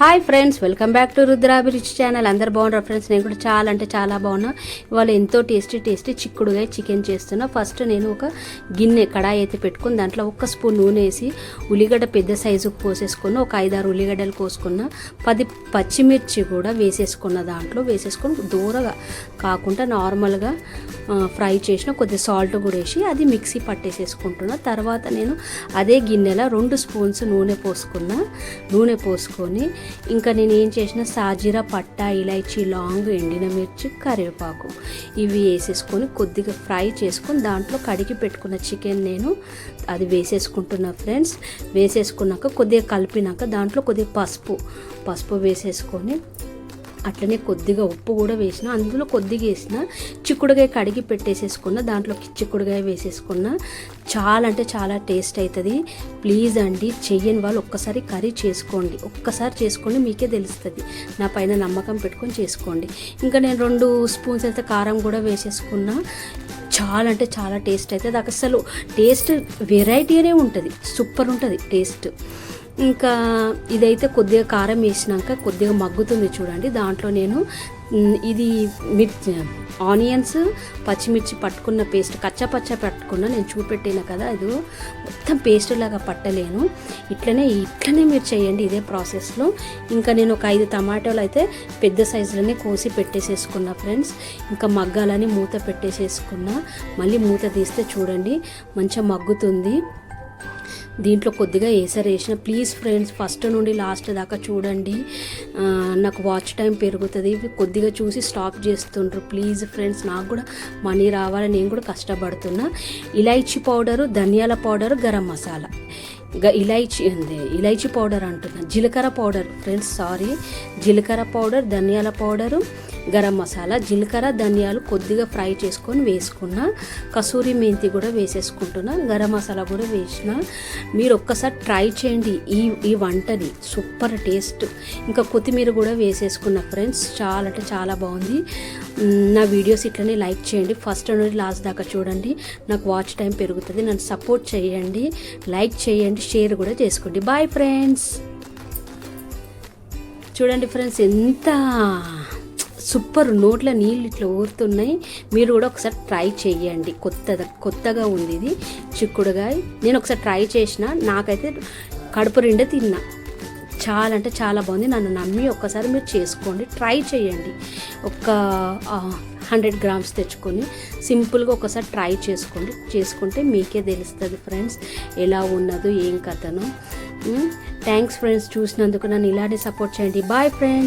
Hi friends welcome back to Rudrabhiruchi channel అందరు బాగున్నారు friends నేను కూడా చాలా అంటే చాలా బాగున్నా. ఇవాళ ఎంతో టేస్టీ టేస్టీ చిక్కుడుగా చికెన్ చేస్తున్నా. ఫస్ట్ నేను ఒక గిన్నె కడాయి అయితే పెట్టుకుని దాంట్లో ఒక స్పూన్ నూనె వేసి ఉల్లిగడ్డ పెద్ద సైజుకు పోసేసుకున్న. ఒక ఐదారు ఉల్లిగడ్డలు కోసుకున్న. పది పచ్చిమిర్చి కూడా వేసేసుకున్న దాంట్లో. వేసేసుకొని దూరగా కాకుండా నార్మల్గా ఫ్రై చేసిన కొద్ది సాల్ట్ కూడా వేసి అది మిక్సీ పట్టేసేసుకుంటున్నా. తర్వాత నేను అదే గిన్నెలో రెండు స్పూన్స్ నూనె పోసుకున్న. నూనె పోసుకొని ఇంకా నేను ఏం చేసిన సాజీరా పట్ట ఇలాచి లాంగ్ ఎండిన మిర్చి కరివేపాకు ఇవి వేసేసుకొని కొద్దిగా ఫ్రై చేసుకొని దాంట్లో కడిగి పెట్టుకున్న చికెన్ నేను అది వేసేసుకుంటున్నా ఫ్రెండ్స్. వేసేసుకున్నాక కొద్దిగా కలిపినాక దాంట్లో కొద్దిగా పసుపు పసుపు వేసేసుకొని అట్లనే కొద్దిగా ఉప్పు కూడా వేసిన అందులో కొద్దిగా వేసిన చిక్కుడుగాయ కడిగి పెట్టేసేసుకున్న దాంట్లో చిక్కుడుగాయ వేసేసుకున్న చాలా అంటే చాలా టేస్ట్ అవుతుంది ప్లీజ్ అండి చెయ్యని వాళ్ళు ఒక్కసారి కర్రీ చేసుకోండి. ఒక్కసారి చేసుకోండి మీకే తెలుస్తుంది. నా పైన నమ్మకం పెట్టుకొని చేసుకోండి. ఇంకా నేను రెండు స్పూన్స్ అయితే కారం కూడా వేసేసుకున్నా. చాలా అంటే చాలా టేస్ట్ అవుతుంది అసలు టేస్ట్ వెరైటీనే ఉంటుంది. సూపర్ ఉంటుంది టేస్ట్. ఇంకా ఇదైతే కొద్దిగా కారం వేసినాక కొద్దిగా మగ్గుతుంది చూడండి. దాంట్లో నేను ఇది మిర్చి ఆనియన్స్ పచ్చిమిర్చి పట్టుకున్న పేస్ట్ కచ్చా పచ్చ పట్టుకున్న నేను చూపెట్టిన కదా ఇది. మొత్తం పేస్ట్ లాగా పట్టలేను. ఇట్లనే ఇట్లనే మీరు చేయండి ఇదే ప్రాసెస్లో. ఇంకా నేను ఒక ఐదు టమాటోలు అయితే పెద్ద సైజులోనే కోసి పెట్టేసేసుకున్నా ఫ్రెండ్స్. ఇంకా మగ్గాలని మూత పెట్టేసేసుకున్నా. మళ్ళీ మూత తీస్తే చూడండి మంచిగా మగ్గుతుంది. దీంట్లో కొద్దిగా ఏసర్ వేసిన. ప్లీజ్ ఫ్రెండ్స్ ఫస్ట్ నుండి లాస్ట్ దాకా చూడండి. నాకు వాచ్ టైం పెరుగుతుంది. కొద్దిగా చూసి స్టాప్ చేస్తుండ్రు. ప్లీజ్ ఫ్రెండ్స్ నాకు కూడా మనీ రావాలని నేను కూడా కష్టపడుతున్నా. ఇలైచి పౌడరు ధనియాల పౌడరు గరం మసాలా. గ ఇలైచి ఉంది ఇలైచి పౌడర్ అంటున్నా. జీలకర్ర పౌడర్ ఫ్రెండ్స్ సారీ జీలకర్ర పౌడర్ ధనియాల పౌడరు గరం మసాలా జీలకర్ర ధనియాలు కొద్దిగా ఫ్రై చేసుకొని వేసుకున్న కసూరి మెంతి కూడా వేసేసుకుంటున్నా గరం మసాలా కూడా వేసిన. మీరు ఒక్కసారి ట్రై చేయండి ఈ ఈ వంటని. Super taste. ఇంకా కొత్తిమీర కూడా వేసేసుకున్న ఫ్రెండ్స్. చాలా అంటే చాలా బాగుంది. నా వీడియోస్ ఇట్లనే లైక్ చేయండి. ఫస్ట్ నుండి లాస్ట్ దాకా చూడండి. నాకు వాచ్ టైం పెరుగుతుంది. నన్ను సపోర్ట్ చేయండి. లైక్ చేయండి. షేర్ కూడా చేసుకోండి. Bye friends. చూడండి ఫ్రెండ్స్ ఎంత సూపర్ నోట్ల నీళ్ళు ఇట్లా ఊరుతున్నాయి. మీరు కూడా ఒకసారి ట్రై చేయండి. కొత్తగా కొత్తగా ఉంది ఇది. చిక్కుడుగాయ. నేను ఒకసారి ట్రై చేసిన. నాకైతే కడుపు నిండా తిన్నా. చాలా అంటే చాలా బాగుంది. నన్ను నమ్మి ఒక్కసారి మీరు చేసుకోండి. ట్రై చేయండి. ఒక హండ్రెడ్ గ్రామ్స్ తెచ్చుకొని సింపుల్గా ఒకసారి ట్రై చేసుకోండి. చేసుకుంటే మీకే తెలుస్తుంది ఫ్రెండ్స్ ఎలా ఉన్నదో ఏం కథను. థ్యాంక్స్ ఫ్రెండ్స్ చూసినందుకు నన్ను ఇలానే సపోర్ట్ చేయండి. Bye friends.